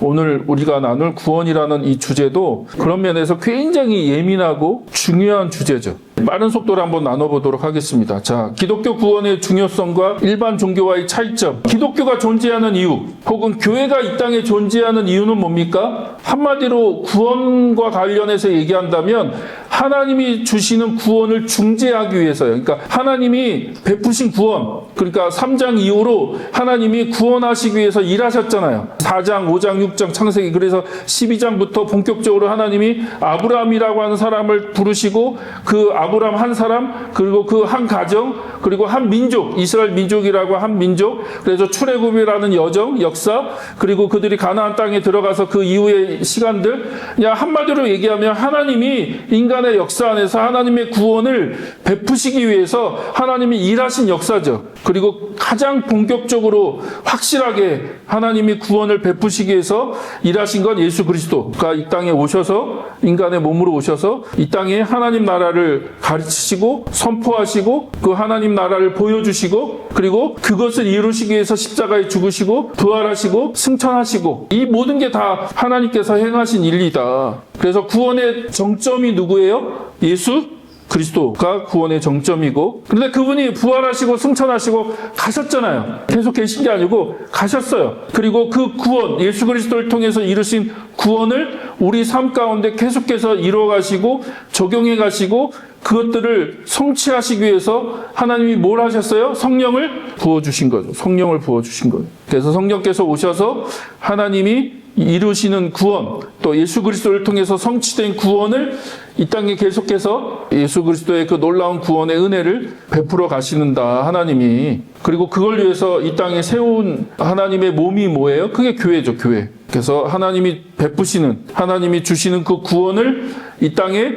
오늘 우리가 나눌 구원이라는 이 주제도 그런 면에서 굉장히 예민하고 중요한 주제죠. 빠른 속도로 한번 나눠보도록 하겠습니다. 자, 기독교 구원의 중요성과 일반 종교와의 차이점, 기독교가 존재하는 이유, 혹은 교회가 이 땅에 존재하는 이유는 뭡니까? 한마디로 구원과 관련해서 얘기한다면 하나님이 주시는 구원을 중재하기 위해서요. 그러니까 하나님이 베푸신 구원, 그러니까 3장 이후로 하나님이 구원하시기 위해서 일하셨잖아요. 4장, 5장, 6장 창세기 그래서 12장부터 본격적으로 하나님이 아브라함이라고 하는 사람을 부르시고 그 아브라함 한 사람 그리고 그 한 가정 그리고 한 민족 이스라엘 민족이라고 한 민족 그래서 출애굽이라는 여정 역사 그리고 그들이 가나안 땅에 들어가서 그 이후의 시간들 그냥 한마디로 얘기하면 하나님이 인간 의 역사 안에서 하나님의 구원을 베푸시기 위해서 하나님이 일하신 역사죠. 그리고 가장 본격적으로 확실하게 하나님이 구원을 베푸시기 위해서 일하신 건 예수 그리스도가 이 땅에 오셔서 인간의 몸으로 오셔서 이 땅에 하나님 나라를 가르치시고 선포하시고 그 하나님 나라를 보여주시고 그리고 그것을 이루시기 위해서 십자가에 죽으시고 부활하시고 승천하시고 이 모든 게 다 하나님께서 행하신 일이다. 그래서 구원의 정점이 누구예요? 예수 그리스도가 구원의 정점이고 그런데 그분이 부활하시고 승천하시고 가셨잖아요. 계속 계신 게 아니고 가셨어요. 그리고 그 구원 예수 그리스도를 통해서 이루신 구원을 우리 삶 가운데 계속해서 이루어 가시고 적용해 가시고 그것들을 성취하시기 위해서 하나님이 뭘 하셨어요? 성령을 부어 주신 거죠. 성령을 부어 주신 거예요. 그래서 성령께서 오셔서 하나님이 이루시는 구원, 또 예수 그리스도를 통해서 성취된 구원을 이 땅에 계속해서 예수 그리스도의 그 놀라운 구원의 은혜를 베풀어 가시는다, 하나님이. 그리고 그걸 위해서 이 땅에 세운 하나님의 몸이 뭐예요? 그게 교회죠, 교회. 그래서 하나님이 베푸시는, 하나님이 주시는 그 구원을 이 땅에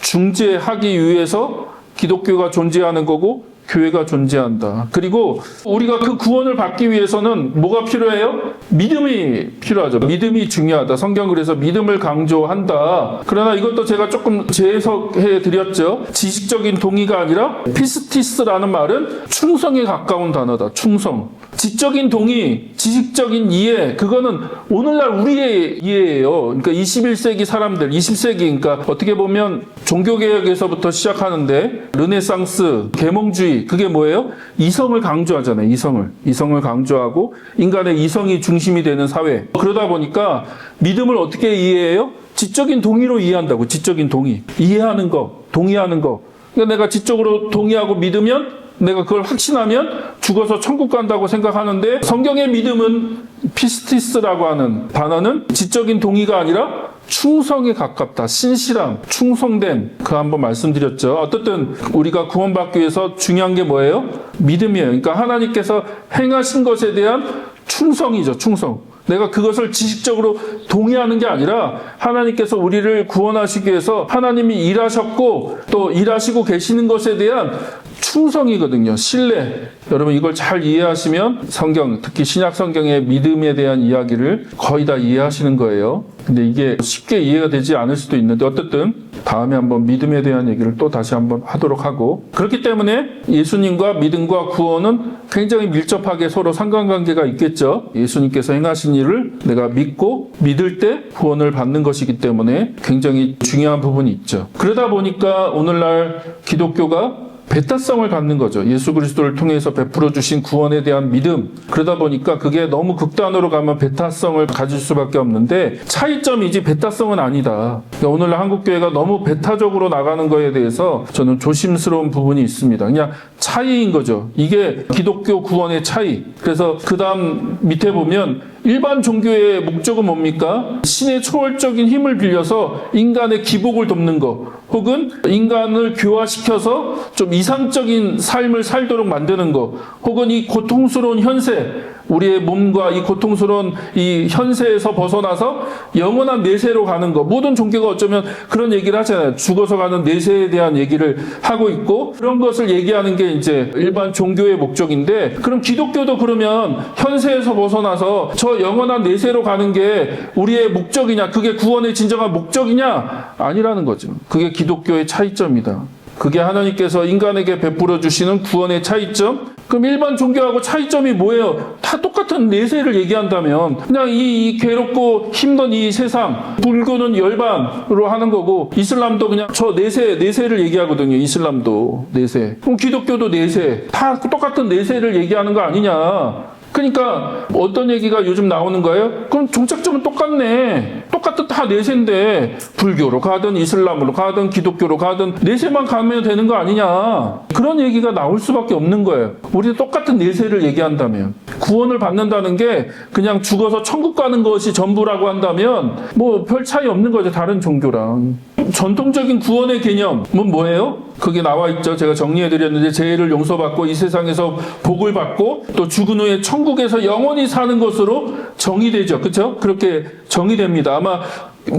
중재하기 위해서 기독교가 존재하는 거고 교회가 존재한다. 그리고 우리가 그 구원을 받기 위해서는 뭐가 필요해요? 믿음이 필요하죠. 믿음이 중요하다. 성경 그래서 믿음을 강조한다. 그러나 이것도 제가 조금 재해석해 드렸죠. 지식적인 동의가 아니라 피스티스라는 말은 충성에 가까운 단어다. 충성. 지적인 동의, 지식적인 이해, 그거는 오늘날 우리의 이해예요. 그러니까 21세기 사람들, 20세기, 그러니까 어떻게 보면 종교개혁에서부터 시작하는데, 르네상스, 계몽주의, 그게 뭐예요? 이성을 강조하잖아요. 이성을. 이성을 강조하고, 인간의 이성이 중심이 되는 사회. 그러다 보니까 믿음을 어떻게 이해해요? 지적인 동의로 이해한다고, 지적인 동의. 이해하는 거, 동의하는 거. 그러니까 내가 지적으로 동의하고 믿으면 내가 그걸 확신하면 죽어서 천국 간다고 생각하는데 성경의 믿음은 피스티스라고 하는 단어는 지적인 동의가 아니라 충성에 가깝다. 신실함, 충성됨. 그 한번 말씀드렸죠. 어떻든 우리가 구원받기 위해서 중요한 게 뭐예요? 믿음이에요. 그러니까 하나님께서 행하신 것에 대한 충성이죠. 충성. 내가 그것을 지식적으로 동의하는 게 아니라 하나님께서 우리를 구원하시기 위해서 하나님이 일하셨고 또 일하시고 계시는 것에 대한 충성이거든요. 신뢰. 여러분 이걸 잘 이해하시면 성경, 특히 신약 성경의 믿음에 대한 이야기를 거의 다 이해하시는 거예요. 근데 이게 쉽게 이해가 되지 않을 수도 있는데 어쨌든 다음에 한번 믿음에 대한 얘기를 또 다시 한번 하도록 하고 그렇기 때문에 예수님과 믿음과 구원은 굉장히 밀접하게 서로 상관관계가 있겠죠. 예수님께서 행하신 일을 내가 믿고 믿을 때 구원을 받는 것이기 때문에 굉장히 중요한 부분이 있죠. 그러다 보니까 오늘날 기독교가 배타성을 갖는 거죠. 예수 그리스도를 통해서 베풀어 주신 구원에 대한 믿음. 그러다 보니까 그게 너무 극단으로 가면 배타성을 가질 수밖에 없는데 차이점이지 배타성은 아니다. 그러니까 오늘날 한국 교회가 너무 배타적으로 나가는 거에 대해서 저는 조심스러운 부분이 있습니다. 그냥 차이인 거죠. 이게 기독교 구원의 차이. 그래서 그다음 밑에 보면 일반 종교의 목적은 뭡니까? 신의 초월적인 힘을 빌려서 인간의 기복을 돕는 것, 혹은 인간을 교화시켜서 좀 이상적인 삶을 살도록 만드는 것, 혹은 이 고통스러운 현세, 우리의 몸과 이 고통스러운 이 현세에서 벗어나서 영원한 내세로 가는 것. 모든 종교가 어쩌면 그런 얘기를 하잖아요. 죽어서 가는 내세에 대한 얘기를 하고 있고 그런 것을 얘기하는 게 이제 일반 종교의 목적인데 그럼 기독교도 그러면 현세에서 벗어나서 저 영원한 내세로 가는 게 우리의 목적이냐? 그게 구원의 진정한 목적이냐? 아니라는 거죠. 그게 기독교의 차이점이다. 그게 하나님께서 인간에게 베풀어 주시는 구원의 차이점. 그럼 일반 종교하고 차이점이 뭐예요? 다 똑같은 내세를 얘기한다면 그냥 이, 이 괴롭고 힘든 이 세상 불교는 열반으로 하는 거고 이슬람도 그냥 저 내세 내세를 얘기하거든요. 이슬람도 내세. 그럼 기독교도 내세. 다 똑같은 내세를 얘기하는 거 아니냐? 그러니까 어떤 얘기가 요즘 나오는 거예요? 그럼 종착점은 똑같네. 똑같은 다 내세인데 불교로 가든 이슬람으로 가든 기독교로 가든 내세만 가면 되는 거 아니냐. 그런 얘기가 나올 수밖에 없는 거예요. 우리 똑같은 내세를 얘기한다면 구원을 받는다는 게 그냥 죽어서 천국 가는 것이 전부라고 한다면 뭐 별 차이 없는 거죠. 다른 종교랑. 전통적인 구원의 개념은 뭐예요? 그게 나와 있죠. 제가 정리해 드렸는데 죄를 용서받고 이 세상에서 복을 받고 또 죽은 후에 천국에서 영원히 사는 것으로 정의되죠. 그렇죠? 그렇게 정의됩니다. 아마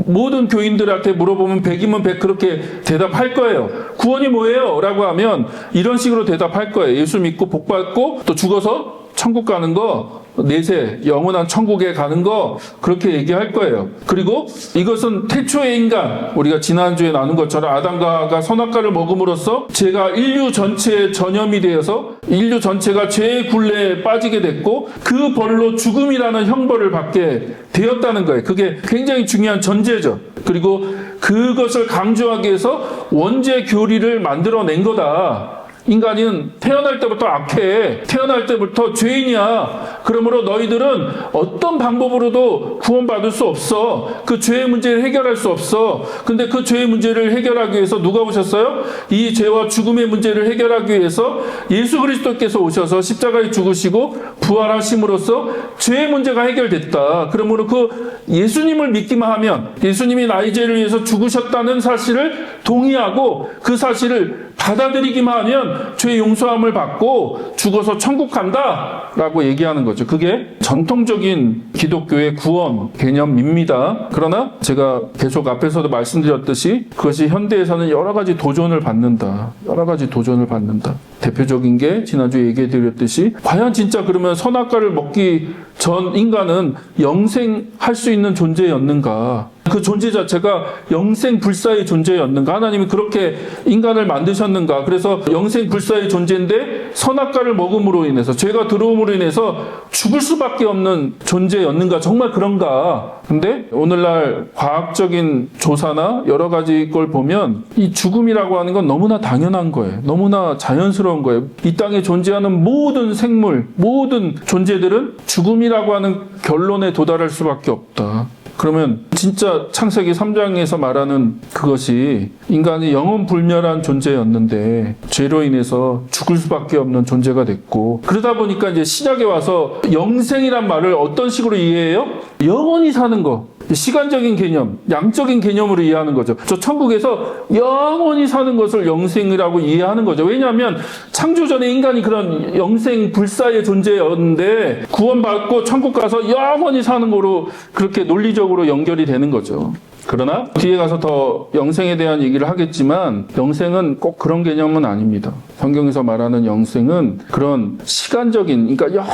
모든 교인들한테 물어보면 100이면 100 그렇게 대답할 거예요. 구원이 뭐예요? 라고 하면 이런 식으로 대답할 거예요. 예수 믿고 복 받고 또 죽어서 천국 가는 거 내세 영원한 천국에 가는 거 그렇게 얘기할 거예요. 그리고 이것은 태초의 인간 우리가 지난주에 나눈 것처럼 아담과가 선악과를 먹음으로써 제가 인류 전체의 전염이 되어서 인류 전체가 죄의 굴레에 빠지게 됐고 그 벌로 죽음이라는 형벌을 받게 되었다는 거예요. 그게 굉장히 중요한 전제죠. 그리고 그것을 강조하기 위해서 원죄 교리를 만들어낸 거다. 인간은 태어날 때부터 악해. 태어날 때부터 죄인이야. 그러므로 너희들은 어떤 방법으로도 구원받을 수 없어. 그 죄의 문제를 해결할 수 없어. 근데 그 죄의 문제를 해결하기 위해서 누가 오셨어요? 이 죄와 죽음의 문제를 해결하기 위해서 예수 그리스도께서 오셔서 십자가에 죽으시고 부활하심으로써 죄의 문제가 해결됐다. 그러므로 그 예수님을 믿기만 하면 예수님이 나의 죄를 위해서 죽으셨다는 사실을 동의하고 그 사실을 받아들이기만 하면 죄 용서함을 받고 죽어서 천국 간다라고 얘기하는 거죠. 그게 전통적인 기독교의 구원 개념입니다. 그러나 제가 계속 앞에서도 말씀드렸듯이 그것이 현대에서는 여러 가지 도전을 받는다. 여러 가지 도전을 받는다. 대표적인 게 지난주에 얘기해 드렸듯이 과연 진짜 그러면 선악과를 먹기 전 인간은 영생할 수 있는 존재였는가? 그 존재 자체가 영생 불사의 존재였는가? 하나님이 그렇게 인간을 만드셨는가? 그래서 영생 불사의 존재인데 선악과를 먹음으로 인해서 죄가 들어옴으로 인해서 죽을 수밖에 없는 존재였는가? 정말 그런가? 근데 오늘날 과학적인 조사나 여러 가지 걸 보면 이 죽음이라고 하는 건 너무나 당연한 거예요. 너무나 자연스러운 거예요. 이 땅에 존재하는 모든 생물, 모든 존재들은 죽음이라고 하는 결론에 도달할 수밖에 없다. 그러면 진짜 창세기 3장에서 말하는 그것이 인간이 영원 불멸한 존재였는데 죄로 인해서 죽을 수밖에 없는 존재가 됐고 그러다 보니까 이제 신약에 와서 영생이란 말을 어떤 식으로 이해해요? 영원히 사는 거. 시간적인 개념, 양적인 개념으로 이해하는 거죠. 저 천국에서 영원히 사는 것을 영생이라고 이해하는 거죠. 왜냐하면 창조 전에 인간이 그런 영생 불사의 존재였는데 구원받고 천국 가서 영원히 사는 거로 그렇게 논리적으로 연결이 되는 거죠. 그러나 뒤에 가서 더 영생에 대한 얘기를 하겠지만 영생은 꼭 그런 개념은 아닙니다. 성경에서 말하는 영생은 그런 시간적인, 그러니까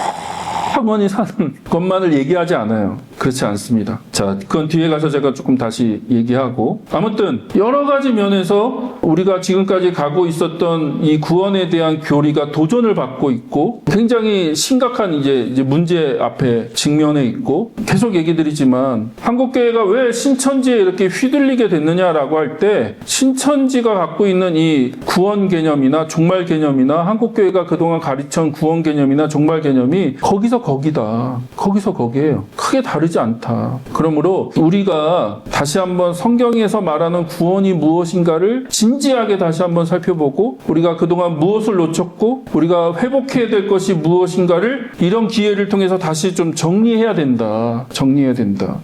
영원히 사는 것만을 얘기하지 않아요. 그렇지 않습니다. 자, 그건 뒤에 가서 제가 조금 다시 얘기하고. 아무튼, 여러 가지 면에서 우리가 지금까지 가고 있었던 이 구원에 대한 교리가 도전을 받고 있고, 굉장히 심각한 이제, 이제 문제 앞에 직면해 있고, 계속 얘기 드리지만, 한국교회가 왜 신천지에 이렇게 휘둘리게 됐느냐라고 할 때, 신천지가 갖고 있는 이 구원 개념이나 종말 개념이나 한국교회가 그동안 가르친 구원 개념이나 종말 개념이 거기서 거기다. 거기서 거기에요. 크게 다르지 않다. 그러므로 우리가 다시 한번 성경에서 말하는 구원이 무엇인가를 진지하게 다시 한번 살펴보고 우리가 그동안 무엇을 놓쳤고 우리가 회복해야 될 것이 무엇인가를 이런 기회를 통해서 다시 좀 정리해야 된다. 정리해야 된다.